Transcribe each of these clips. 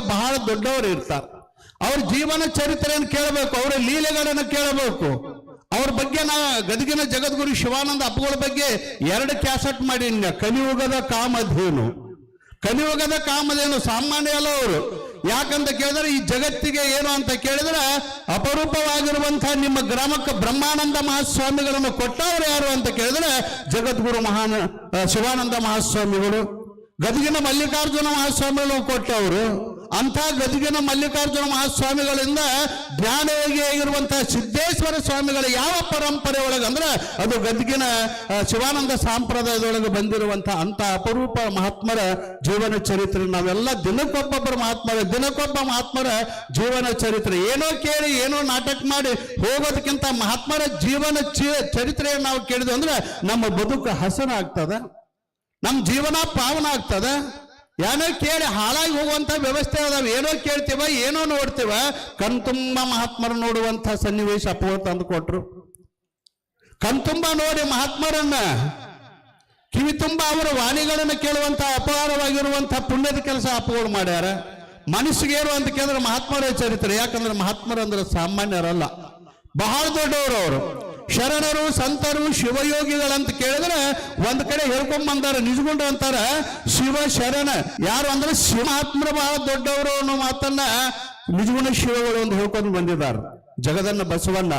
ಬಹಳ ದೊಡ್ಡವರು ಇರ್ತಾರೆ. ಅವ್ರ ಜೀವನ ಚರಿತ್ರೆಯನ್ನು ಕೇಳಬೇಕು? ಅವರ ಲೀಲೆಗಳನ್ನು ಕೇಳಬೇಕು. ಅವ್ರ ಬಗ್ಗೆ ನಾ ಗದಗಿನ ಜಗದ್ಗುರು ಶಿವಾನಂದ ಅಪ್ಪಗಳ ಬಗ್ಗೆ ಎರಡು ಕ್ಯಾಸೆಟ್ ಮಾಡೀನಿ ಕಲಿಯುಗದ ಕಾಮಧೇನು. ಕಲಿಯುಗದ ಕಾಮಧೇನು ಸಾಮಾನ್ಯ ಅಲ್ಲ ಅವರು. ಯಾಕಂತ ಕೇಳಿದ್ರೆ ಈ ಜಗತ್ತಿಗೆ ಏನು ಅಂತ ಕೇಳಿದ್ರೆ ಅಪರೂಪವಾಗಿರುವಂತಹ ನಿಮ್ಮ ಗ್ರಾಮಕ್ಕೆ ಬ್ರಹ್ಮಾನಂದ ಮಹಾಸ್ವಾಮಿಗಳನ್ನು ಕೊಟ್ಟವರು ಯಾರು ಅಂತ ಕೇಳಿದ್ರೆ ಜಗದ್ಗುರು ಮಹಾನ್, ಶಿವಾನಂದ ಮಹಾಸ್ವಾಮಿಗಳು, ಗದಗಿನ ಮಲ್ಲಿಕಾರ್ಜುನ ಮಹಾಸ್ವಾಮಿಗಳು ಕೊಟ್ಟವರು. ಅಂಥ ಗದಿಗಿನ ಮಲ್ಲಿಕಾರ್ಜುನ ಮಹಾಸ್ವಾಮಿಗಳಿಂದ ಜ್ಞಾನಯೋಗಿಯಾಗಿರುವಂತಹ ಸಿದ್ದೇಶ್ವರ ಸ್ವಾಮಿಗಳ ಯಾವ ಪರಂಪರೆ ಒಳಗೆ ಅಂದ್ರೆ ಅದು ಗದಿಗಿನ ಶಿವಾನಂದ ಸಂಪ್ರದಾಯದೊಳಗೆ ಬಂದಿರುವಂತಹ ಅಂತ ಅಪರೂಪ ಮಹಾತ್ಮರ ಜೀವನ ಚರಿತ್ರೆ. ನಾವೆಲ್ಲ ದಿನಕ್ಕೊಬ್ಬೊಬ್ಬರ ಮಹಾತ್ಮರ, ದಿನಕ್ಕೊಬ್ಬ ಮಹಾತ್ಮರ ಜೀವನ ಚರಿತ್ರೆ. ಏನೋ ಕೇಳಿ, ಏನೋ ನಾಟಕ ಮಾಡಿ ಹೋಗೋದಕ್ಕಿಂತ ಮಹಾತ್ಮರ ಜೀವನ ಚರಿತ್ರೆಯನ್ನು ನಾವು ಕೇಳಿದ್ವಿ ಅಂದ್ರೆ ನಮ್ಮ ಬದುಕು ಹಸನ ಆಗ್ತದೆ ನಮ್ಮ ಜೀವನ ಪಾವನ ಆಗ್ತದ? ಏನೋ ಕೇಳಿ ಹಾಳಾಗಿ ಹೋಗುವಂತ ವ್ಯವಸ್ಥೆ ಅದಾವ ಏನೋ ಕೇಳ್ತೀವ, ಏನೋ ನೋಡ್ತೀವ ಕಣ್ತುಂಬ ಮಹಾತ್ಮರು ನೋಡುವಂತ ಸನ್ನಿವೇಶ ಅಪ್ಪಗಳು ತಂದು ಕೊಟ್ರು. ಕಣ್ತುಂಬ ನೋಡಿ ಮಹಾತ್ಮರನ್ನ, ಕಿವಿ ತುಂಬ ಅವರ ವಾಣಿಗಳನ್ನು ಕೇಳುವಂತ ಅಪಹಾರವಾಗಿರುವಂಥ ಪುಣ್ಯದ ಕೆಲಸ ಅಪ್ಪಗಳು ಮಾಡ್ಯಾರ. ಮನಸ್ಸಿಗೆ ಏನು ಅಂತ ಕೇಳಿದ್ರೆ ಮಹಾತ್ಮರ ಚರಿತ್ರೆ, ಯಾಕಂದ್ರೆ ಮಹಾತ್ಮರು ಅಂದ್ರೆ ಸಾಮಾನ್ಯರಲ್ಲ. ಬಹಳ ದೊಡ್ಡವರು ಅವರು. ಶರಣರು, ಸಂತರು, ಶಿವಯೋಗಿಗಳಂತ ಕೇಳಿದ್ರೆ ಒಂದ್ ಕಡೆ ಹೇಳ್ಕೊಂಡ್ ಬಂದಾರ. ನಿಜಗೊಂಡು ಅಂತಾರ ಶಿವ ಶರಣ. ಯಾರು ಅಂದ್ರೆ ಶಿವಾತ್ಮರು ಬಹಳ ದೊಡ್ಡವರು ಅನ್ನೋ ಮಾತನ್ನ ನಿಜಗುಣ ಶಿವಗಳು ಒಂದು ಹೇಳ್ಕೊಂಡು ಬಂದಿದ್ದಾರೆ. ಜಗದನ್ನ ಬಸವಣ್ಣ.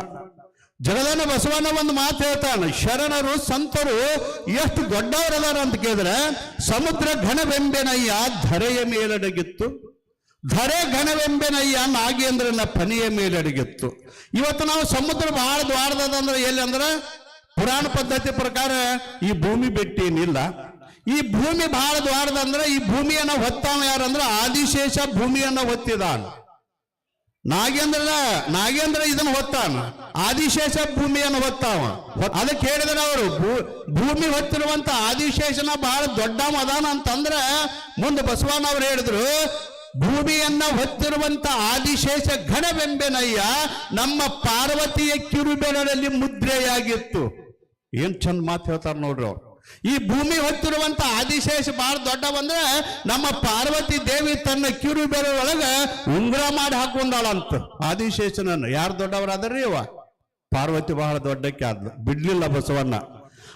ಜಗದನ್ನ ಬಸವಣ್ಣ ಒಂದು ಮಾತು ಹೇಳ್ತಾನೆ, ಶರಣರು, ಸಂತರು ಎಷ್ಟು ದೊಡ್ಡವರದಾರ ಅಂತ ಕೇಳಿದ್ರೆ, ಸಮುದ್ರ ಘನವೆಂಬೆನಯ್ಯ ಧರೆಯ ಮೇಲಡಗಿತ್ತು ಧರೆ ಘನವೆಂಬೆನಯ್ಯ ನಾಗೇಂದ್ರನ ಪನಿಯ ಮೇಲೆ ಅಡಗಿತ್ತು. ಇವತ್ತು ನಾವು ಸಮುದ್ರ ಬಹಳ ದ್ವಾರದಂದ್ರೆ ಎಲ್ಲಿ ಅಂದ್ರೆ ಪುರಾಣ ಪದ್ಧತಿ ಪ್ರಕಾರ ಈ ಭೂಮಿ ಬೆಟ್ಟೇನಿಲ್ಲ. ಈ ಭೂಮಿ ಬಹಳ ದ್ವಾರದಂದ್ರೆ ಈ ಭೂಮಿಯನ್ನ ಹೊತ್ತಾವ ಯಾರಂದ್ರೆ ಆದಿಶೇಷ ಭೂಮಿಯನ್ನ ಹೊತ್ತಿದಾನ. ನಾಗೇಂದ್ರ ನಾಗೇಂದ್ರ ಇದನ್ನ ಹೊತ್ತಾನ, ಆದಿಶೇಷ ಭೂಮಿಯನ್ನು ಹೊತ್ತಾವ. ಅದಕ್ಕೆ ಹೇಳಿದ್ರೆ ಅವರು ಭೂಮಿ ಹೊತ್ತಿರುವಂತ ಆದಿಶೇಷನ ಬಹಳ ದೊಡ್ಡ ಮದಾನ ಅಂತಂದ್ರೆ ಮುಂದೆ ಬಸವಣ್ಣ ಅವ್ರು ಹೇಳಿದ್ರು ಭೂಮಿಯನ್ನ ಹೊತ್ತಿರುವಂತ ಆದಿಶೇಷ ಘನವೆಂಬೆನಯ್ಯ ನಮ್ಮ ಪಾರ್ವತಿಯ ಕಿರುಬೆನಲ್ಲಿ ಮುದ್ರೆಯಾಗಿತ್ತು. ಏನ್ ಚಂದ ಮಾತು ಹೇಳ್ತಾರ ನೋಡ್ರಿ ಅವ್ರು. ಈ ಭೂಮಿ ಹೊತ್ತಿರುವಂತ ಆದಿಶೇಷ ಬಹಳ ದೊಡ್ಡವಂದ್ರೆ ನಮ್ಮ ಪಾರ್ವತಿ ದೇವಿ ತನ್ನ ಕಿರು ಒಳಗ ಉಂಗುರ ಮಾಡಿ ಹಾಕೊಂಡಾಳಂತ ಆದಿಶೇಷನನ್ನು. ಯಾರು ದೊಡ್ಡವರಾದ್ರಿ ಇವ? ಪಾರ್ವತಿ ಬಹಳ ದೊಡ್ಡಕ್ಕೆ ಆದ್ಲು. ಬಿಡ್ಲಿಲ್ಲ ಬಸವಣ್ಣ.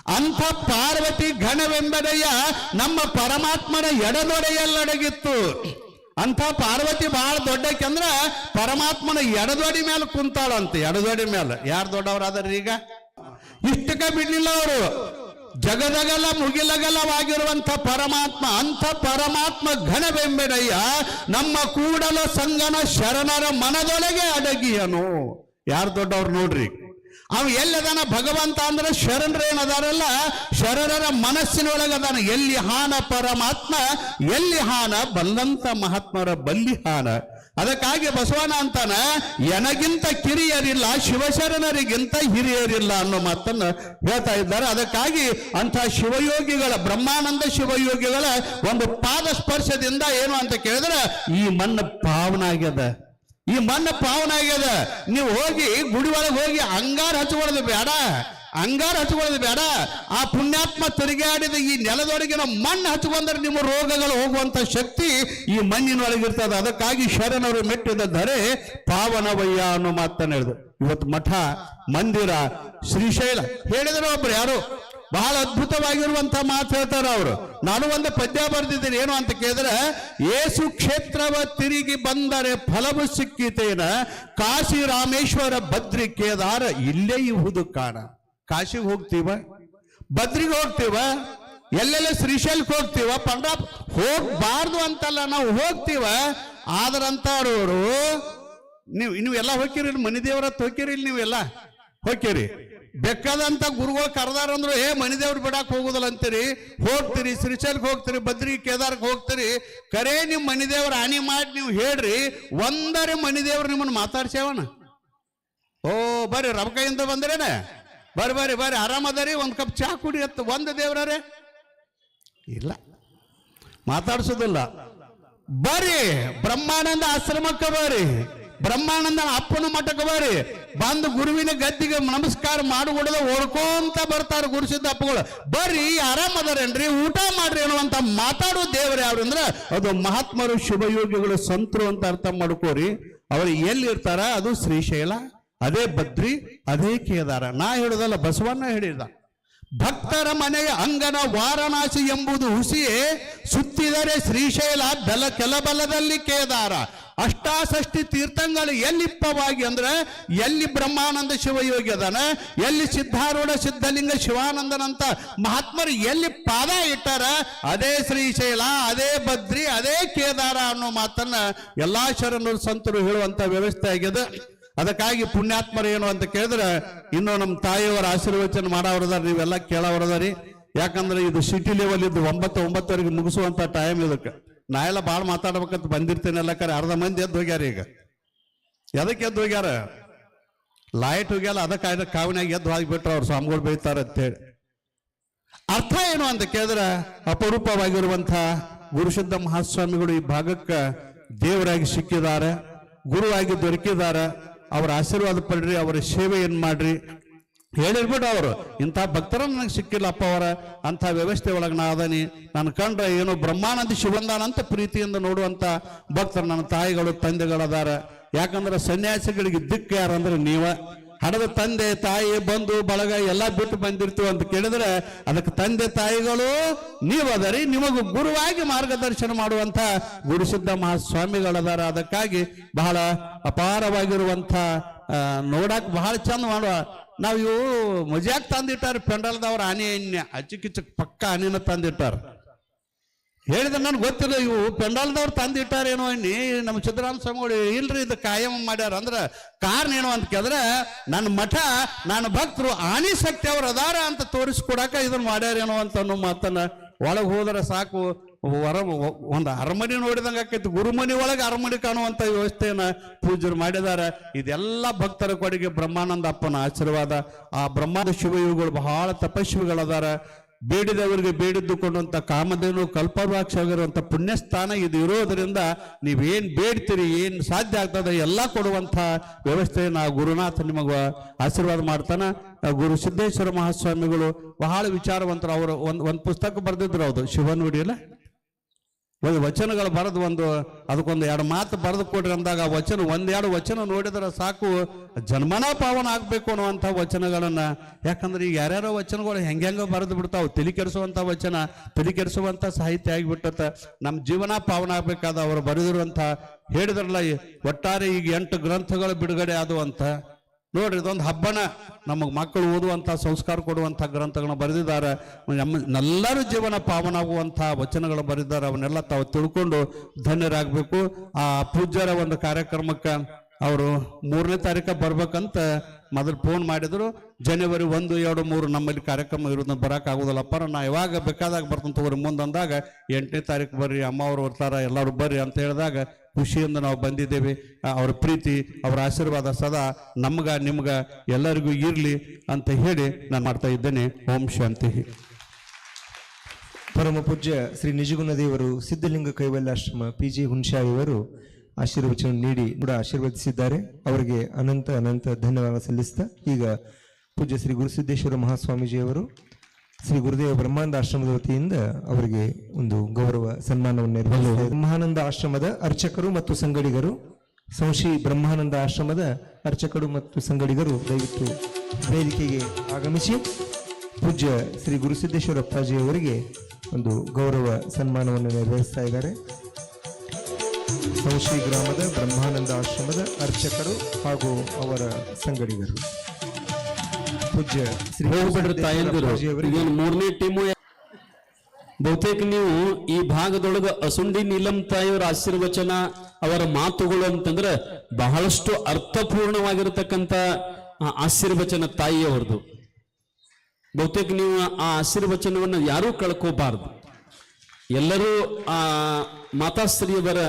ಅಂಥ ಪಾರ್ವತಿ ಘನವೆಂಬದಯ್ಯ ನಮ್ಮ ಪರಮಾತ್ಮನ ಎಡದೊಡೆಯಲ್ಲಡಗಿತ್ತು ಅಂಥ ಪಾರ್ವತಿ ಬಹಳ ದೊಡ್ಡಕ್ಕೆ ಅಂದ್ರ ಪರಮಾತ್ಮನ ಎಡದೊಡಿ ಮೇಲೆ ಕುಂತಾಳಂತೆ ಎಡದೊಡಿ ಮೇಲೆ. ಯಾರು ದೊಡ್ಡವರಾದ್ರಿ ಈಗ ಇಷ್ಟಕ್ಕೆ ಬಿಡ್ಲಿಲ್ಲ ಅವರು. ಜಗದಗಲ ಮುಗಿಲಗಲವಾಗಿರುವಂಥ ಪರಮಾತ್ಮ, ಅಂಥ ಪರಮಾತ್ಮ ಘನವೆಂಬೆಡಯ್ಯ ನಮ್ಮ ಕೂಡಲ ಸಂಗನ ಶರಣರ ಮನದೊಳಗೆ ಅಡಗಿಯನು. ಯಾರು ದೊಡ್ಡವ್ರು ನೋಡ್ರಿ? ಅವ್ ಎಲ್ಲದಾನ? ಭಗವಂತ ಅಂದ್ರೆ ಶರಣರೇನದಾರಲ್ಲ ಶರಣರ ಮನಸ್ಸಿನೊಳಗದಾನ. ಎಲ್ಲಿ ಹಾನ ಪರಮಾತ್ಮ, ಎಲ್ಲಿ ಹಾನ ಬಂದಂತ ಮಹಾತ್ಮರ ಬಲ್ಲಿ ಹಾನ. ಅದಕ್ಕಾಗಿ ಬಸವಣ್ಣ ಅಂತಾನ, ಎನಗಿಂತ ಕಿರಿಯರಿಲ್ಲ, ಶಿವಶರಣರಿಗಿಂತ ಹಿರಿಯರಿಲ್ಲ ಅನ್ನೋ ಮಾತನ್ನ ಹೇಳ್ತಾ ಇದ್ದಾರೆ. ಅದಕ್ಕಾಗಿ ಅಂಥ ಶಿವಯೋಗಿಗಳ, ಬ್ರಹ್ಮಾನಂದ ಶಿವಯೋಗಿಗಳ ಒಂದು ಪಾದ ಸ್ಪರ್ಶದಿಂದ ಏನು ಅಂತ ಕೇಳಿದ್ರೆ, ಈ ಮಣ್ಣು ಪಾವನ ಆಗ್ಯದ ಈ ಮಣ್ಣ ಪಾವನ ಆಗ್ಯದ. ನೀವು ಹೋಗಿ ಗುಡಿ ಒಳಗೆ ಹೋಗಿ ಅಂಗಾರ ಹಚ್ಕೊಳ್ಳೋದು ಬೇಡ. ಅಂಗಾರ ಹಚ್ಕೊಳ್ಳೋದು ಬೇಡ. ಆ ಪುಣ್ಯಾತ್ಮ ತಿರುಗಾಡಿದ ಈ ನೆಲದೊಳಗಿನ ಮಣ್ಣು ಹಚ್ಕೊಂಡ್ರೆ ನಿಮ್ಮ ರೋಗಗಳು ಹೋಗುವಂತ ಶಕ್ತಿ ಈ ಮಣ್ಣಿನೊಳಗಿರ್ತದೆ. ಅದಕ್ಕಾಗಿ ಶರಣರು ಮೆಟ್ಟಿದ ಧರೆ ಪಾವನವಯ್ಯ ಅನ್ನೋ ಮಾತನ್ನ ಹೇಳಿದ್ರು. ಇವತ್ತು ಮಠ, ಮಂದಿರ, ಶ್ರೀಶೈಲ ಹೇಳಿದ್ರು ಒಬ್ರು ಯಾರು? ಬಹಳ ಅದ್ಭುತವಾಗಿರುವಂತ ಮಾತು ಹೇಳ್ತಾರೆ ಅವರು. ನಾನು ಒಂದು ಪದ್ಯ ಬರೆದಿದ್ದೀನಿ. ಏನು ಅಂತ ಕೇಳಿದ್ರೆ, ಏಸು ಕ್ಷೇತ್ರವ ತಿರುಗಿ ಬಂದರೆ ಫಲವು ಸಿಕ್ಕಿತೇನ? ಕಾಶಿ ರಾಮೇಶ್ವರ ಬದ್ರಿ ಕೇದಾರ ಇಲ್ಲೇ ಇಹುದು ಕಾಣ. ಕಾಶಿಗೆ ಹೋಗ್ತೀವ? ಬದ್ರಿಗೆ ಹೋಗ್ತೀವ? ಎಲ್ಲೆಲ್ಲ ಶ್ರೀಶೈಲಕ್ಕೆ ಹೋಗ್ತೀವ? ಪಂಡ ಹೋಗ್ಬಾರ್ದು ಅಂತಲ್ಲ, ನಾವು ಹೋಗ್ತೀವ? ಆದ್ರಂತವ್ರವರು ನೀವು ನೀವು ಎಲ್ಲ ಹೋಗಿರಿ ಮನಿ ದೇವರ ಹೋಗಿರಿ ನೀವೆಲ್ಲ? ಹೋಗಿರಿ ಬೇಕಾದಂತ ಗುರುಗಳು ಕರೆದಾರಂದ್ರು ಏ ಮನಿದೇವ್ರು ಬಿಡಾಕ್ ಹೋಗುದಿಲ್ಲ ಅಂತೀರಿ. ಹೋಗ್ತೀರಿ, ಶ್ರೀಶೈಲ್ಗೆ ಹೋಗ್ತೀರಿ ಬದ್ರಿ ಕೇದಾರ್ಗೆ ಹೋಗ್ತೀರಿ. ಕರೆ ನಿಮ್ಮ ಮನಿದೇವ್ರ ಹಾನಿ ಮಾಡಿ ನೀವು ಹೇಳ್ರಿ, ಒಂದರೆ ಮನಿದೇವ್ರು ನಿಮ್ಮನ್ನು ಮಾತಾಡ್ಸ್ಯಾವನ ಓ, ಬರ್ರಿ ರಮಕೈಯಿಂದ ಬಂದ್ರೇನೆ? ಬರ್ರಿ ಬರ್ರಿ ಬರ್ರಿ, ಆರಾಮದರಿ, ಒಂದು ಕಪ್ ಚಾ ಕುಡಿ ಅತ್ತ. ಒಂದು ದೇವ್ರೇ ಇಲ್ಲ. ಮಾತಾಡ್ಸೋದಿಲ್ಲ. ಬರ್ರಿ, ಬ್ರಹ್ಮಾನಂದ ಆಶ್ರಮಕ್ಕೆ ಬರ್ರಿ. ಬ್ರಹ್ಮಾನಂದನ ಅಪ್ಪನ ಮಠಕ್ಕೆ ಬರ್ರಿ ಬಂದು ಗುರುವಿನ ಗದ್ದಿಗೆ ನಮಸ್ಕಾರ ಮಾಡಿಕೊಡದ ಓಡ್ಕೊಂತ ಬರ್ತಾರೆ ಗುರುಸಿದ್ದ ಅಪ್ಪಗಳು. ಬರ್ರಿ ಆರಾಮದಾರೇನ್ರಿ ಊಟ ಮಾಡ್ರಿ ಅನ್ನುವಂತ ಮಾತಾಡೋ ದೇವರು ಯಾರು ಅಂದ್ರೆ ಅದು ಮಹಾತ್ಮರು ಶುಭಯೋಗಿಗಳು ಸಂತರು ಅಂತ ಅರ್ಥ ಮಾಡ್ಕೋರಿ. ಅವ್ರು ಎಲ್ಲಿ ಇರ್ತಾರ ಅದು ಶ್ರೀಶೈಲ, ಅದೇ ಬದ್ರಿ, ಅದೇ ಕೇದಾರ. ನಾ ಹೇಳುದಲ್ಲ, ಬಸವಣ್ಣ ಹೇಳಿದ ಭಕ್ತರ ಮನೆಯ ಅಂಗನ ವಾರಣಾಸಿ ಎಂಬುದು ಹುಸಿಯೇ, ಸುತ್ತಿದರೆ ಶ್ರೀಶೈಲ, ಬೆಲ ಕೆಲಬಲದಲ್ಲಿ ಕೇದಾರ. ಅಷ್ಟಾಸಷ್ಟಿ ತೀರ್ಥಂಗಳು ಎಲ್ಲಿಪ್ಪವಾಗಿ ಅಂದ್ರೆ ಎಲ್ಲಿ ಬ್ರಹ್ಮಾನಂದ ಶಿವಯೋಗಿ ಅದಾನ, ಎಲ್ಲಿ ಸಿದ್ಧಾರೂಢ ಸಿದ್ಧಲಿಂಗ ಶಿವಾನಂದನಂತ ಮಹಾತ್ಮರು ಎಲ್ಲಿ ಪಾದ ಇಟ್ಟಾರ, ಅದೇ ಶ್ರೀಶೈಲ, ಅದೇ ಬದ್ರಿ, ಅದೇ ಕೇದಾರ ಅನ್ನೋ ಮಾತನ್ನ ಎಲ್ಲಾ ಶರಣರು ಸಂತರು ಹೇಳುವಂತ ವ್ಯವಸ್ಥೆ ಆಗಿದೆ. ಅದಕ್ಕಾಗಿ ಪುಣ್ಯಾತ್ಮರು ಏನು ಅಂತ ಕೇಳಿದ್ರೆ, ಇನ್ನು ನಮ್ಮ ತಾಯಿಯವರ ಆಶೀರ್ವಚನ ಮಾಡೋರದಾರ ನೀವೆಲ್ಲ ಕೇಳೋರದಾರಿ ಯಾಕಂದ್ರೆ ಇದು ಸಿಟಿ ಲೆವೆಲ್ ಇದ್ದು ಒಂಬತ್ತು, ಒಂಬತ್ತುವರೆಗೆ ಮುಗಿಸುವಂತ ಟೈಮ್ ಇದಕ್ಕೆ. ನಾ ಎಲ್ಲ ಭಾಳ ಮಾತಾಡ್ಬೇಕಂತ ಬಂದಿರ್ತೇನೆ ಕರೆ. ಅರ್ಧ ಮಂದಿ ಎದ್ದು ಹೋಗ್ಯಾರ ಈಗ. ಎದಕ್ಕೆ ಎದ್ದು ಹೋಗ್ಯಾರ? ಲೈಟ್ ಹೋಗ್ಯಾಲ, ಅದಕ್ಕೆ ಕಾವಿನಾಗ ಎದ್ದು ಹೋಗಿಬಿಟ್ರು ಅವ್ರು ಸ್ವಾಮಿಗಳು ಬೈತಾರ ಅಂತೇಳಿ. ಅರ್ಥ ಏನು ಅಂತ ಕೇಳಿದ್ರೆ? ಅಪರೂಪವಾಗಿರುವಂಥ ಗುರುಸಿದ್ಧ ಮಹಾಸ್ವಾಮಿಗಳು ಈ ಭಾಗಕ್ಕೆ ದೇವರಾಗಿ ಸಿಕ್ಕಿದ್ದಾರೆ, ಗುರುವಾಗಿ ದೊರಕಿದ್ದಾರೆ. ಅವರ ಆಶೀರ್ವಾದ ಪಡ್ರಿ, ಅವರ ಸೇವೆಯನ್ನು ಮಾಡ್ರಿ? ಹೇಳಿರ್ಬಿಟ್ಟು ಅವರು, ಇಂಥ ಭಕ್ತರ ನನಗೆ ಸಿಕ್ಕಿಲ್ಲಪ್ಪ ಅವರ, ಅಂಥ ವ್ಯವಸ್ಥೆ ಒಳಗೆ ನಾ ಅದನಿ. ನಾನು ಕಂಡ್ರೆ ಏನು ಬ್ರಹ್ಮಾನಂದ ಶಿವಂದಾನ ಅಂತ ಪ್ರೀತಿಯಿಂದ ನೋಡುವಂಥ ಭಕ್ತರು ನನ್ನ ತಾಯಿಗಳು, ತಂದೆಗಳದಾರ. ಯಾಕಂದ್ರೆ ಸನ್ಯಾಸಿಗಳಿಗೆ ದಿಕ್ಕು ಯಾರಂದ್ರೆ ನೀವ. ಹಡದ ತಂದೆ ತಾಯಿ ಬಂಧು ಬಳಗ ಎಲ್ಲ ಬಿಟ್ಟು ಬಂದಿರ್ತೀವಿ ಅಂತ ಕೇಳಿದ್ರೆ ಅದಕ್ಕೆ ತಂದೆ ತಾಯಿಗಳು ನೀವು ಅದರಿ, ನಿಮಗೂ ಗುರುವಾಗಿ ಮಾರ್ಗದರ್ಶನ ಮಾಡುವಂತ ಗುರುಸಿದ್ಧ ಮಹಾಸ್ವಾಮಿಗಳದಾರ. ಅದಕ್ಕಾಗಿ ಬಹಳ ಅಪಾರವಾಗಿರುವಂತ ನೋಡಕ್ ಬಹಳ ಚಂದ ಮಾಡುವ. ನಾವು ಇವು ಮಜಾಕ್ ತಂದಿಟ್ಟಾರ ಪೆಂಡಲ್ದವ್ರ ಆನೆ ಎಣ್ಣೆ. ಪಕ್ಕ ಆನೆನ ತಂದಿಟ್ಟಾರ. ಹೇಳಿದ್ರೆ ನನ್ಗೆ ಗೊತ್ತಿಲ್ಲ, ಇವು ಪೆಂಡಾಲ್ದವ್ರು ತಂದಿಟ್ಟಾರೇನೋ ಅನ್ನಿ, ನಮ್ಮ ಸಿದ್ದರಾಮ ಸ್ವಾಮಿಗಳು ಇಲ್ರಿ ಇದು ಕಾಯಂ ಮಾಡ್ಯಾರ ಅಂದ್ರೆ ಕಾರಣ ಏನು ಅಂತ ಕೇಳಿದ್ರೆ, ನನ್ನ ಮಠ, ನನ್ನ ಭಕ್ತರು ಆನಿ ಶಕ್ತಿ ಅವ್ರು ಅದಾರ ಅಂತ ತೋರಿಸ್ಕೊಡಾಕ ಇದನ್ನ ಮಾಡ್ಯಾರೇನೋ ಅಂತ ಅನ್ನೋ ಮಾತನ್ನ ಒಳಗೆ ಹೋದ್ರೆ ಸಾಕು. ಹೊರ ಒಂದು ಅರಮನೆ ನೋಡಿದಂಗೆ ಆಕೈತಿ, ಗುರುಮನಿ ಒಳಗೆ ಅರಮನೆ ಕಾಣುವಂತ ವ್ಯವಸ್ಥೆಯನ್ನ ಪೂಜರು ಮಾಡಿದ್ದಾರೆ ಇದೆಲ್ಲ ಭಕ್ತರ ಕೊಡುಗೆ ಬ್ರಹ್ಮಾನಂದ ಅಪ್ಪನ ಆಶೀರ್ವಾದ. ಆ ಬ್ರಹ್ಮಾಂಡ ಶಿವಯುಗಳು ಬಹಳ ತಪಸ್ವಿಗಳದಾರ. ಬೇಡಿದವರಿಗೆ ಬೇಡಿದ್ದುಕೊಂಡಂಥ ಕಾಮಧೇನು ಕಲ್ಪವಾಕ್ಷ ಆಗಿರುವಂತ ಪುಣ್ಯಸ್ಥಾನ ಇದು ಇರೋದರಿಂದ ನೀವೇನು ಬೇಡ್ತೀರಿ, ಏನು ಸಾಧ್ಯ ಆಗ್ತದೆ ಎಲ್ಲ ಕೊಡುವಂಥ ವ್ಯವಸ್ಥೆಯನ್ನು ಆ ಗುರುನಾಥ ನಿಮಗ ಆಶೀರ್ವಾದ ಮಾಡ್ತಾನೆ. ಗುರು ಸಿದ್ದೇಶ್ವರ ಮಹಾಸ್ವಾಮಿಗಳು ಬಹಳ ವಿಚಾರವಂತರು, ಅವರು ಒಂದು ಒಂದು ಪುಸ್ತಕ ಬರೆದಿದ್ರು ಅದು ಶಿವನುಡಿ ಅಲ್ಲ ಒಂದು ವಚನಗಳು ಬರೆದು ಒಂದು, ಅದಕ್ಕೊಂದು ಎರಡು ಮಾತು ಬರೆದು ಕೊಡ್ರಿ ಅಂದಾಗ ಆ ವಚನ, ಒಂದೆರಡು ವಚನ ನೋಡಿದ್ರೆ ಸಾಕು, ಜನ್ಮನ ಪಾವನ ಆಗ್ಬೇಕು ಅನ್ನುವಂಥ ವಚನಗಳನ್ನು. ಯಾಕಂದ್ರೆ ಈಗ ಯಾರ್ಯಾರೋ ವಚನಗಳು ಹೆಂಗೆಂಗೆ ಬರೆದು ಬಿಡ್ತಾವೆ ತಲೆ ವಚನ ತಲೆ ಸಾಹಿತ್ಯ ಆಗಿಬಿಟ್ಟತ್ತ ನಮ್ಮ ಜೀವನ ಪಾವನ ಆಗ್ಬೇಕಾದ ಅವರು ಬರೆದಿರುವಂಥ ಹೇಳಿದ್ರಲ್ಲ ಒಟ್ಟಾರೆ ಈಗ ಎಂಟು ಗ್ರಂಥಗಳು ಬಿಡುಗಡೆ ಆದವು ಅಂತ. ನೋಡ್ರಿ, ಇದೊಂದು ಹಬ್ಬನ ನಮಗೆ ಮಕ್ಕಳು ಓದುವಂಥ ಸಂಸ್ಕಾರ ಕೊಡುವಂಥ ಗ್ರಂಥಗಳನ್ನ ಬರೆದಿದ್ದಾರೆ. ನಮ್ಮ ಎಲ್ಲರೂ ಜೀವನ ಪಾವನಾಗುವಂಥ ವಚನಗಳು ಬರೆದಿದ್ದಾರೆ. ಅವನ್ನೆಲ್ಲ ತಾವು ತಿಳ್ಕೊಂಡು ಧನ್ಯರಾಗಬೇಕು. ಆ ಪೂಜ್ಯರ ಒಂದು ಕಾರ್ಯಕ್ರಮಕ್ಕೆ ಅವರು ಮೂರನೇ ತಾರೀಕು ಬರ್ಬೇಕಂತ ಮೊದಲು ಫೋನ್ ಮಾಡಿದ್ರು. ಜನವರಿ ಒಂದು, ಎರಡು, ಮೂರು ನಮ್ಮಲ್ಲಿ ಕಾರ್ಯಕ್ರಮ ಇರೋದನ್ನ ಬರಕ್ ಆಗುದಿಲ್ಲಪ್ಪ ನಾ ಯಾವಾಗ ಬೇಕಾದಾಗ ಬರ್ತಂತ ತಗೋರಿ. ಮುಂದೆ ಅಂದಾಗ ಎಂಟನೇ ತಾರೀಕು ಬರ್ರಿ, ಅಮ್ಮ ಅವ್ರು ಬರ್ತಾರೆ, ಎಲ್ಲರೂ ಬರ್ರಿ ಅಂತ ಹೇಳಿದಾಗ ಖುಷಿಯಿಂದ ನಾವು ಬಂದಿದ್ದೇವೆ. ಅವರ ಪ್ರೀತಿ, ಅವರ ಆಶೀರ್ವಾದ ಸದಾ ನಮ್ಗ, ನಿಮ್ಗ ಎಲ್ಲರಿಗೂ ಇರಲಿ ಅಂತ ಹೇಳಿ ನಾನು ಮಾಡ್ತಾ ಇದ್ದೇನೆ. ಓಂ ಶಾಂತಿ. ಪರಮ ಪೂಜ್ಯ ಶ್ರೀ ನಿಜಗುಣದೇವರು ಸಿದ್ಧಲಿಂಗ ಕೈವಲ್ಯಾಶ್ರಮ ಪಿ ಜಿ ಹುನ್ಶಾಯಿ ಅವರು ಆಶೀರ್ವಚನ ನೀಡಿ ಕೂಡ ಆಶೀರ್ವದಿಸಿದ್ದಾರೆ. ಅವರಿಗೆ ಅನಂತ ಅನಂತ ಧನ್ಯವಾದ ಸಲ್ಲಿಸ್ತಾ ಈಗ ಪೂಜ್ಯ ಶ್ರೀ ಗುರುಸಿದ್ದೇಶ್ವರ ಮಹಾಸ್ವಾಮೀಜಿಯವರು ಶ್ರೀ ಗುರುದೇವ ಬ್ರಹ್ಮಾನಂದ ಆಶ್ರಮದ ವತಿಯಿಂದ ಅವರಿಗೆ ಒಂದು ಗೌರವ ಸನ್ಮಾನವನ್ನು ನಿರ್ವಹಿಸಿದ್ದಾರೆ ಬ್ರಹ್ಮಾನಂದ ಆಶ್ರಮದ ಅರ್ಚಕರು ಮತ್ತು ಸಂಗಡಿಗರು ಸಂಶಿ ಬ್ರಹ್ಮಾನಂದ ಆಶ್ರಮದ ಅರ್ಚಕರು ಮತ್ತು ಸಂಗಡಿಗರು ದಯವಿಟ್ಟು ವೇದಿಕೆಗೆ ಆಗಮಿಸಿ ಪೂಜ್ಯ ಶ್ರೀ ಗುರುಸಿದ್ದೇಶ್ವರ ಅವರಿಗೆ ಒಂದು ಗೌರವ ಸನ್ಮಾನವನ್ನು ನೆರವೇರಿಸ್ತಾ ಇದ್ದಾರೆ. ಸಂಶಿ ಗ್ರಾಮದ ಬ್ರಹ್ಮಾನಂದ ಆಶ್ರಮದ ಅರ್ಚಕರು ಹಾಗೂ ಅವರ ಸಂಗಡಿಗರು. ಪೂಜ್ಯ ಶ್ರೀ ಹೋಗ್ಬಿಡ್ರಿ ತಾಯಂದಿರು. ಇದೊಂದು ಮೂರನೇ ಟೀಮು. ಬಹುತೇಕ ನೀವು ಈ ಭಾಗದೊಳಗ ಅಸುಂಡಿ ನೀಲಂ ತಾಯಿಯವರ ಆಶೀರ್ವಚನ ಅವರ ಮಾತುಗಳು ಅಂತಂದ್ರೆ ಬಹಳಷ್ಟು ಅರ್ಥಪೂರ್ಣವಾಗಿರತಕ್ಕಂತ ಆಶೀರ್ವಚನ ತಾಯಿಯವರದು. ಬಹುತೇಕ ನೀವು ಆ ಆಶೀರ್ವಚನವನ್ನು ಯಾರೂ ಕಳ್ಕೋಬಾರದು. ಎಲ್ಲರೂ ಆ ಮಾತಾಶ್ರೀಯವರ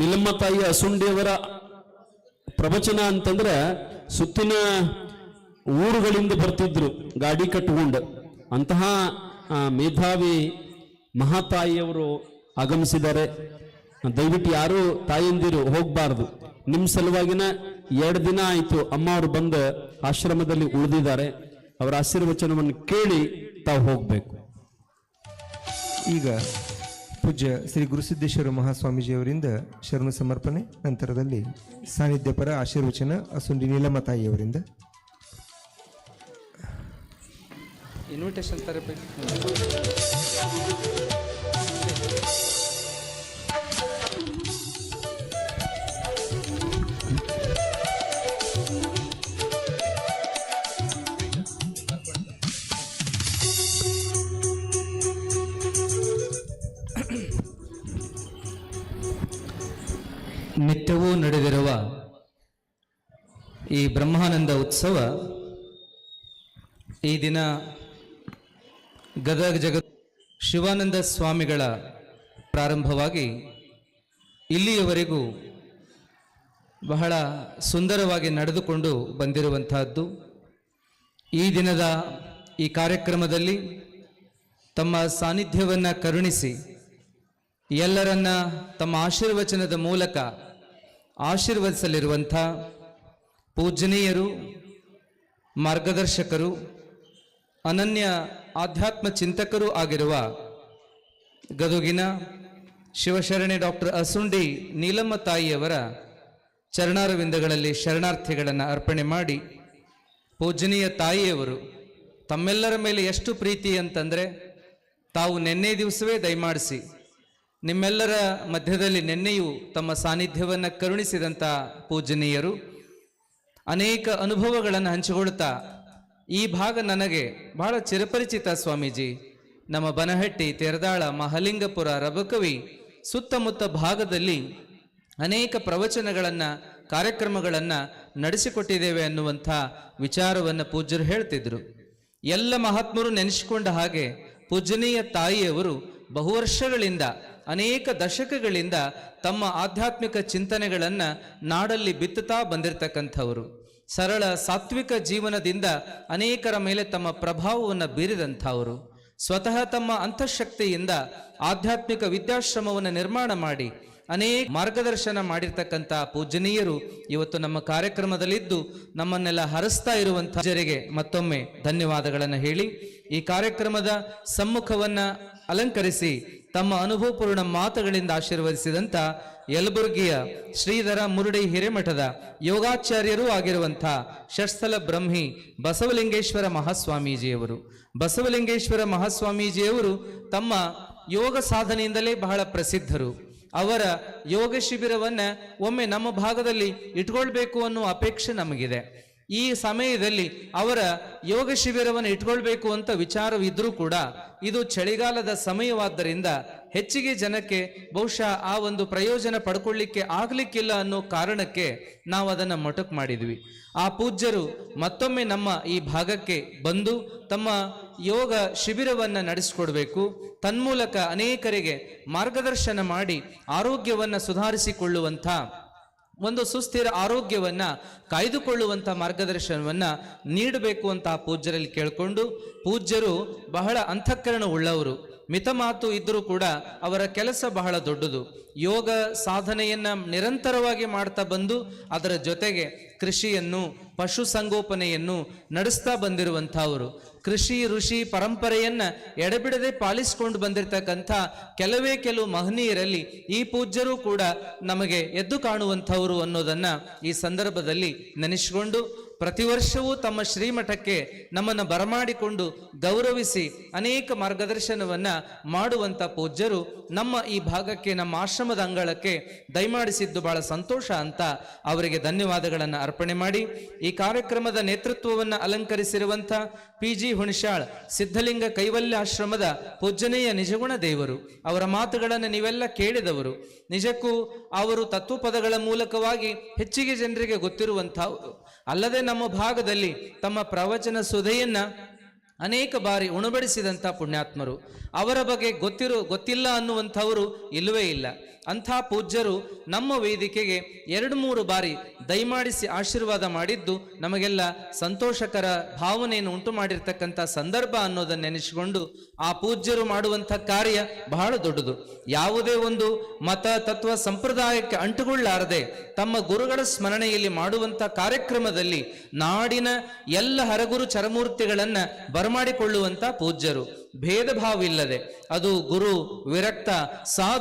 ನಿಲಮ್ಮ ತಾಯಿ ಅಸುಂಡಿಯವರ ಪ್ರವಚನ ಅಂತಂದ್ರೆ ಸುತ್ತಿನ ಊರುಗಳಿಂದ ಬರ್ತಿದ್ರು, ಗಾಡಿ ಕಟ್ಟಿಕೊಂಡು ಅಂತಹ ಮೇಧಾವಿ ಮಹಾತಾಯಿಯವರು ಆಗಮಿಸಿದ್ದಾರೆ. ದಯವಿಟ್ಟು ಯಾರು ತಾಯಂದಿರು ಹೋಗಬಾರ್ದು. ನಿಮ್ಮ ಸಲುವಾಗಿನ ಎರಡು ದಿನ ಆಯ್ತು ಅಮ್ಮ ಅವರು ಬಂದು ಆಶ್ರಮದಲ್ಲಿ ಉಳಿದಿದ್ದಾರೆ. ಅವರ ಆಶೀರ್ವಚನವನ್ನು ಕೇಳಿ ತಾವು ಹೋಗಬೇಕು. ಈಗ ಪೂಜ್ಯ ಶ್ರೀ ಗುರುಸಿದ್ದೇಶ್ವರ ಮಹಾಸ್ವಾಮೀಜಿಯವರಿಂದ ಶರಣ ಸಮರ್ಪಣೆ, ನಂತರದಲ್ಲಿ ಸಾನ್ನಿಧ್ಯ ಪರ ಆಶೀರ್ವಚನ ಅಸುಂಡಿ ನೀಲಮ್ಮ ತಾಯಿಯವರಿಂದ. ಇನ್ವಿಟೇಷನ್ ತರಬೇಕು ನಿತ್ಯವೂ ನಡೆದಿರುವ ಈ ಬ್ರಹ್ಮಾನಂದ ಉತ್ಸವ ಈ ದಿನ ಗದಗ ಜಗತ್ ಶಿವಾನಂದ ಸ್ವಾಮಿಗಳ ಪ್ರಾರಂಭವಾಗಿ ಇಲ್ಲಿಯವರೆಗೂ ಬಹಳ ಸುಂದರವಾಗಿ ನಡೆದುಕೊಂಡು ಬಂದಿರುವಂತಹದ್ದು. ಈ ದಿನದ ಈ ಕಾರ್ಯಕ್ರಮದಲ್ಲಿ ತಮ್ಮ ಸಾನ್ನಿಧ್ಯವನ್ನು ಕರುಣಿಸಿ ಎಲ್ಲರನ್ನ ತಮ್ಮ ಆಶೀರ್ವಚನದ ಮೂಲಕ ಆಶೀರ್ವದಿಸಲಿರುವಂಥ ಪೂಜನೀಯರು ಮಾರ್ಗದರ್ಶಕರು, ಅನನ್ಯ ಆಧ್ಯಾತ್ಮ ಚಿಂತಕರೂ ಆಗಿರುವ ಗದುಗಿನ ಶಿವಶರಣೆ ಡಾಕ್ಟರ್ ಅಸುಂಡಿ ನೀಲಮ್ಮ ತಾಯಿಯವರ ಚರಣಾರವಿಂದಗಳಲ್ಲಿ ಶರಣಾರ್ಥಿಗಳನ್ನು ಅರ್ಪಣೆ ಮಾಡಿ ಪೂಜನೀಯ ತಾಯಿಯವರು ತಮ್ಮೆಲ್ಲರ ಮೇಲೆ ಎಷ್ಟು ಪ್ರೀತಿ ಅಂತಂದರೆ ತಾವು ನಿನ್ನೆ ದಿವಸವೇ ದಯಮಾಡಿಸಿ ನಿಮ್ಮೆಲ್ಲರ ಮಧ್ಯದಲ್ಲಿ ನಿನ್ನೆಯೂ ತಮ್ಮ ಸಾನ್ನಿಧ್ಯವನ್ನು ಕರುಣಿಸಿದಂಥ ಪೂಜನೀಯರು ಅನೇಕ ಅನುಭವಗಳನ್ನು ಹಂಚಿಕೊಳ್ತಾ ಈ ಭಾಗ ನನಗೆ ಬಹಳ ಚಿರಪರಿಚಿತ ಸ್ವಾಮೀಜಿ. ನಮ್ಮ ಬನಹಟ್ಟಿ, ತೆರದಾಳ, ಮಹಲಿಂಗಪುರ, ರಬಕವಿ ಸುತ್ತಮುತ್ತ ಭಾಗದಲ್ಲಿ ಅನೇಕ ಪ್ರವಚನಗಳನ್ನು, ಕಾರ್ಯಕ್ರಮಗಳನ್ನು ನಡೆಸಿಕೊಟ್ಟಿದ್ದೇವೆ ಅನ್ನುವಂಥ ವಿಚಾರವನ್ನು ಪೂಜ್ಯರು ಹೇಳ್ತಿದ್ರು. ಎಲ್ಲ ಮಹಾತ್ಮರು ನೆನೆಸಿಕೊಂಡ ಹಾಗೆ ಪೂಜನೀಯ ತಾಯಿಯವರು ಬಹುವರ್ಷಗಳಿಂದ ಅನೇಕ ದಶಕಗಳಿಂದ ತಮ್ಮ ಆಧ್ಯಾತ್ಮಿಕ ಚಿಂತನೆಗಳನ್ನು ನಾಡಲ್ಲಿ ಬಿತ್ತುತ್ತಾ ಬಂದಿರತಕ್ಕಂಥವರು. ಸರಳ ಸಾತ್ವಿಕ ಜೀವನದಿಂದ ಅನೇಕರ ಮೇಲೆ ತಮ್ಮ ಪ್ರಭಾವವನ್ನು ಬೀರಿದಂಥವರು. ಸ್ವತಃ ತಮ್ಮ ಅಂತಃಶಕ್ತಿಯಿಂದ ಆಧ್ಯಾತ್ಮಿಕ ವಿದ್ಯಾಶ್ರಮವನ್ನು ನಿರ್ಮಾಣ ಮಾಡಿ ಅನೇಕ ಮಾರ್ಗದರ್ಶನ ಮಾಡಿರ್ತಕ್ಕಂಥ ಪೂಜನೀಯರು ಇವತ್ತು ನಮ್ಮ ಕಾರ್ಯಕ್ರಮದಲ್ಲಿದ್ದು ನಮ್ಮನ್ನೆಲ್ಲ ಹರಿಸ್ತಾ ಇರುವಂತಹ ಜರಿಗೆ ಮತ್ತೊಮ್ಮೆ ಧನ್ಯವಾದಗಳನ್ನು ಹೇಳಿ. ಈ ಕಾರ್ಯಕ್ರಮದ ಸಮ್ಮುಖವನ್ನ ಅಲಂಕರಿಸಿ ತಮ್ಮ ಅನುಭವಪೂರ್ಣ ಮಾತುಗಳಿಂದ ಆಶೀರ್ವದಿಸಿದಂಥ ಯಲಬುರ್ಗಿಯ ಶ್ರೀಧರ ಮುರುಡಿ ಹಿರೇಮಠದ ಯೋಗಾಚಾರ್ಯರೂ ಆಗಿರುವಂಥ ಷಟ್ಸ್ಥಲ ಬ್ರಹ್ಮಿ ಬಸವಲಿಂಗೇಶ್ವರ ಮಹಾಸ್ವಾಮೀಜಿಯವರು. ಬಸವಲಿಂಗೇಶ್ವರ ಮಹಾಸ್ವಾಮೀಜಿಯವರು ತಮ್ಮ ಯೋಗ ಸಾಧನೆಯಿಂದಲೇ ಬಹಳ ಪ್ರಸಿದ್ಧರು. ಅವರ ಯೋಗ ಶಿಬಿರವನ್ನು ಒಮ್ಮೆ ನಮ್ಮ ಭಾಗದಲ್ಲಿ ಇಟ್ಕೊಳ್ಬೇಕು ಅನ್ನೋ ಅಪೇಕ್ಷೆ ನಮಗಿದೆ. ಈ ಸಮಯದಲ್ಲಿ ಅವರ ಯೋಗ ಶಿಬಿರವನ್ನು ಇಟ್ಕೊಳ್ಬೇಕು ಅಂತ ವಿಚಾರವಿದ್ರೂ ಕೂಡ ಇದು ಚಳಿಗಾಲದ ಸಮಯವಾದ್ದರಿಂದ ಹೆಚ್ಚಿಗೆ ಜನಕ್ಕೆ ಬಹುಶಃ ಆ ಒಂದು ಪ್ರಯೋಜನ ಪಡ್ಕೊಳ್ಳಿಕ್ಕೆ ಆಗ್ಲಿಕ್ಕಿಲ್ಲ ಅನ್ನೋ ಕಾರಣಕ್ಕೆ ನಾವು ಅದನ್ನು ಮೊಟಕ್ ಮಾಡಿದ್ವಿ. ಆ ಪೂಜ್ಯರು ಮತ್ತೊಮ್ಮೆ ನಮ್ಮ ಈ ಭಾಗಕ್ಕೆ ಬಂದು ತಮ್ಮ ಯೋಗ ಶಿಬಿರವನ್ನು ನಡೆಸಿಕೊಡ್ಬೇಕು. ತನ್ಮೂಲಕ ಅನೇಕರಿಗೆ ಮಾರ್ಗದರ್ಶನ ಮಾಡಿ ಆರೋಗ್ಯವನ್ನು ಸುಧಾರಿಸಿಕೊಳ್ಳುವಂಥ ಒಂದು ಸುಸ್ಥಿರ ಆರೋಗ್ಯವನ್ನ ಕಾಯ್ದುಕೊಳ್ಳುವಂಥ ಮಾರ್ಗದರ್ಶನವನ್ನ ನೀಡಬೇಕು ಅಂತ ಪೂಜ್ಯರಲ್ಲಿ ಕೇಳಿಕೊಂಡು ಪೂಜ್ಯರು ಬಹಳ ಅಂತಃಕರಣ ಉಳ್ಳವರು ಮಿತ ಮಾತು ಇದ್ದರೂ ಕೂಡ ಅವರ ಕೆಲಸ ಬಹಳ ದೊಡ್ಡದು. ಯೋಗ ಸಾಧನೆಯನ್ನು ನಿರಂತರವಾಗಿ ಮಾಡ್ತಾ ಬಂದು ಅದರ ಜೊತೆಗೆ ಕೃಷಿಯನ್ನು, ಪಶು ಸಂಗೋಪನೆಯನ್ನು ನಡೆಸ್ತಾ ಬಂದಿರುವಂಥವರು. ಕೃಷಿ, ಋಷಿ ಪರಂಪರೆಯನ್ನ ಎಡೆಬಿಡದೆ ಪಾಲಿಸಿಕೊಂಡು ಬಂದಿರತಕ್ಕಂಥ ಕೆಲವೇ ಕೆಲವು ಮಹನೀಯರಲ್ಲಿ ಈ ಪೂಜ್ಯರು ಕೂಡ ನಮಗೆ ಎದ್ದು ಕಾಣುವಂಥವರು ಅನ್ನೋದನ್ನ ಈ ಸಂದರ್ಭದಲ್ಲಿ ನೆನೆಸಿಕೊಂಡು ಪ್ರತಿ ವರ್ಷವೂ ತಮ್ಮ ಶ್ರೀಮಠಕ್ಕೆ ನಮ್ಮನ್ನು ಬರಮಾಡಿಕೊಂಡು ಗೌರವಿಸಿ ಅನೇಕ ಮಾರ್ಗದರ್ಶನವನ್ನ ಮಾಡುವಂತ ಪೂಜ್ಯರು ನಮ್ಮ ಈ ಭಾಗಕ್ಕೆ, ನಮ್ಮ ಆಶ್ರಮದ ಅಂಗಳಕ್ಕೆ ದಯಮಾಡಿಸಿದ್ದು ಬಹಳ ಸಂತೋಷ ಅಂತ ಅವರಿಗೆ ಧನ್ಯವಾದಗಳನ್ನು ಅರ್ಪಣೆ ಮಾಡಿ. ಈ ಕಾರ್ಯಕ್ರಮದ ನೇತೃತ್ವವನ್ನು ಅಲಂಕರಿಸಿರುವಂಥ ಪಿ ಜಿ ಹುಣಶಾಳ್ ಸಿದ್ಧಲಿಂಗ ಕೈವಲ್ಯ ಆಶ್ರಮದ ಪೂಜನೆಯ ನಿಜಗುಣ ದೇವರು, ಅವರ ಮಾತುಗಳನ್ನು ನೀವೆಲ್ಲ ಕೇಳಿದವರು. ನಿಜಕ್ಕೂ ಅವರು ತತ್ವಪದಗಳ ಮೂಲಕವಾಗಿ ಹೆಚ್ಚಿಗೆ ಜನರಿಗೆ ಗೊತ್ತಿರುವಂತಹವರು ಅಲ್ಲದೆ ನಮ್ಮ ಭಾಗದಲ್ಲಿ ತಮ್ಮ ಪ್ರವಚನ ಸುಧೆಯನ್ನ ಅನೇಕ ಬಾರಿ ಉಣಬಡಿಸಿದಂಥ ಪುಣ್ಯಾತ್ಮರು. ಅವರ ಬಗ್ಗೆ ಗೊತ್ತಿರೋ, ಗೊತ್ತಿಲ್ಲ ಅನ್ನುವಂಥವರು ಇಲ್ಲವೇ ಇಲ್ಲ. ಅಂಥ ಪೂಜ್ಯರು ನಮ್ಮ ವೇದಿಕೆಗೆ ಎರಡು ಮೂರು ಬಾರಿ ದಯಮಾಡಿಸಿ ಆಶೀರ್ವಾದ ಮಾಡಿದ್ದು ನಮಗೆಲ್ಲ ಸಂತೋಷಕರ ಭಾವನೆಯನ್ನು ಉಂಟು ಮಾಡಿರ್ತಕ್ಕಂಥ ಸಂದರ್ಭ ಅನ್ನೋದನ್ನು ನೆನೆಸಿಕೊಂಡು ಆ ಪೂಜ್ಯರು ಮಾಡುವಂಥ ಕಾರ್ಯ ಬಹಳ ದೊಡ್ಡದು. ಯಾವುದೇ ಒಂದು ಮತ, ತತ್ವ, ಸಂಪ್ರದಾಯಕ್ಕೆ ಅಂಟುಗೊಳ್ಳಾರದೆ ತಮ್ಮ ಗುರುಗಳ ಸ್ಮರಣೆಯಲ್ಲಿ ಮಾಡುವಂಥ ಕಾರ್ಯಕ್ರಮದಲ್ಲಿ ನಾಡಿನ ಎಲ್ಲ ಹರಗುರು ಚರಮೂರ್ತಿಗಳನ್ನ ಬರಮಾಡಿಕೊಳ್ಳುವಂಥ ಪೂಜ್ಯರು. ಭೇದ ಭಾವ ಅದು ಗುರು ವಿರಕ್ತ ಸಾಧು